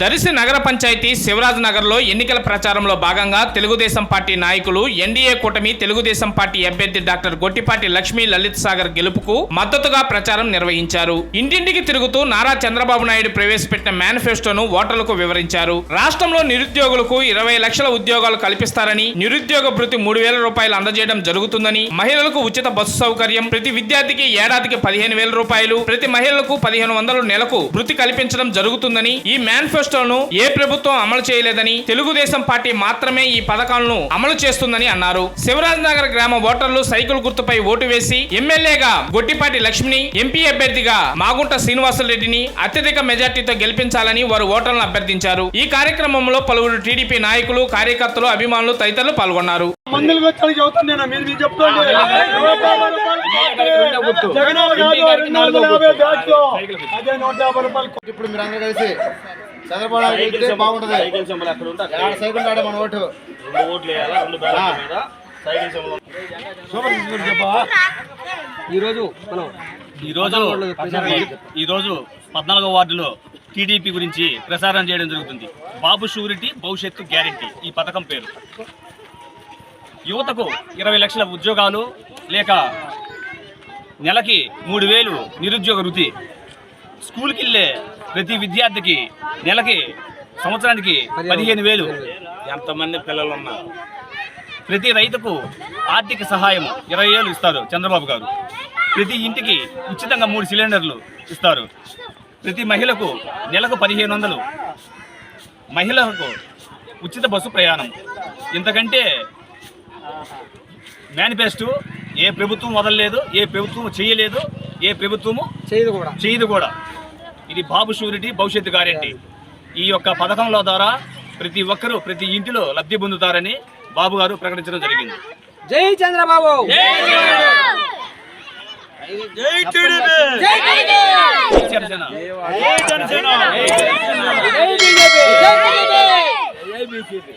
దర్శి నగర పంచాయతీ శివరాజ్ నగర్లో ఎన్నికల ప్రచారంలో భాగంగా తెలుగుదేశం పార్టీ నాయకులు ఎన్డీఏ కూటమి తెలుగుదేశం పార్టీ అభ్యర్థి డాక్టర్ గొట్టిపాటి లక్ష్మీ లలిత్ సాగర్ గెలుపుకు మద్దతుగా ప్రచారం నిర్వహించారు. ఇంటింటికి తిరుగుతూ నారా చంద్రబాబు నాయుడు ప్రవేశపెట్టిన మేనిఫెస్టోను ఓటర్లకు వివరించారు. రాష్ట్రంలో నిరుద్యోగులకు ఇరవై లక్షల ఉద్యోగాలు కల్పిస్తారని నిరుద్యోగ భృతి మూడు వేల రూపాయలు అందజేయడం జరుగుతుందని మహిళలకు ఉచిత బస్సు సౌకర్యం ప్రతి విద్యార్థికి ఏడాదికి పదిహేను వేల రూపాయలు ప్రతి మహిళలకు పదిహేను వందల నెలకు భృతి కల్పించడం జరుగుతుందని ఈ మేనిఫెస్టోను ఏ ప్రభుత్వం అమలు చేయలేదని తెలుగుదేశం పార్టీ మాత్రమే ఈ పథకాలను అమలు చేస్తుందని అన్నారు శివరాజ్ నగర్ గ్రామ ఓటర్లు సైకిల్ గుర్తుపై ఓటు వేసి ఎమ్మెల్యేగా గొట్టిపాటి లక్ష్మిని ఎంపీ అభ్యర్థిగా మాగుంట శ్రీనివాసరెడ్డిని అత్యధిక మెజార్టీతో గెలిపించాలని వారు ఓటర్లను అభ్యర్థించారు ఈ కార్యక్రమంలో పలువురు టీడీపీ నాయకులు కార్యకర్తలు అభిమానులు తదితరులు పాల్గొన్నారు మందులు వచ్చాడు చెబుతాను నేను మీరు మీరు చెప్తాండి జగన్ కాదు రెండు వందల యాభై బ్యాగ్స్ అదే నూట యాభై రూపాయలు ఇప్పుడు మీరు అందరూ కలిసి చంద్రబాబు నాయుడు గెలిస్తే బాగుంటది. ఆడ సైకిల్ ఆడే మన ఓటు. ఈరోజు మనం ఈరోజు ఈరోజు పద్నాలుగో వార్డులో టీడీపీ గురించి ప్రసారం చేయడం జరుగుతుంది. బాబు షూరిటీ భవిష్యత్తు గ్యారెంటీ. ఈ పథకం పేరు. యువతకు ఇరవై లక్షల ఉద్యోగాలు లేక నెలకి మూడు వేలు నిరుద్యోగ వృత్తి. స్కూల్కి వెళ్ళే ప్రతి విద్యార్థికి నెలకి సంవత్సరానికి పదిహేను వేలు. ఎంతమంది పిల్లలు ఉన్నారు ప్రతి రైతుకు ఆర్థిక సహాయం ఇరవై ఏళ్ళు ఇస్తారు చంద్రబాబు గారు. ప్రతి ఇంటికి ఉచితంగా మూడు సిలిండర్లు ఇస్తారు. ప్రతి మహిళకు నెలకు పదిహేను వందలు. మహిళలకు ఉచిత బస్సు ప్రయాణం. ఇంతకంటే మేనిఫెస్టో ఏ ప్రభుత్వం వదలలేదు ఏ ప్రభుత్వం చేయలేదు ఏ ప్రభుత్వము? చేయదు కూడా. చేయదు కూడా. ఇది బాబు షూరిటీ భవిష్యత్తు గ్యారెంటీ. ఈ యొక్క పథకంలో ద్వారా ప్రతి ఒక్కరూ ప్రతి ఇంటిలో లబ్ధి పొందుతారని బాబు గారు ప్రకటించడం జరిగింది. జై చంద్రబాబు! జనసేన. జై బీజేపీ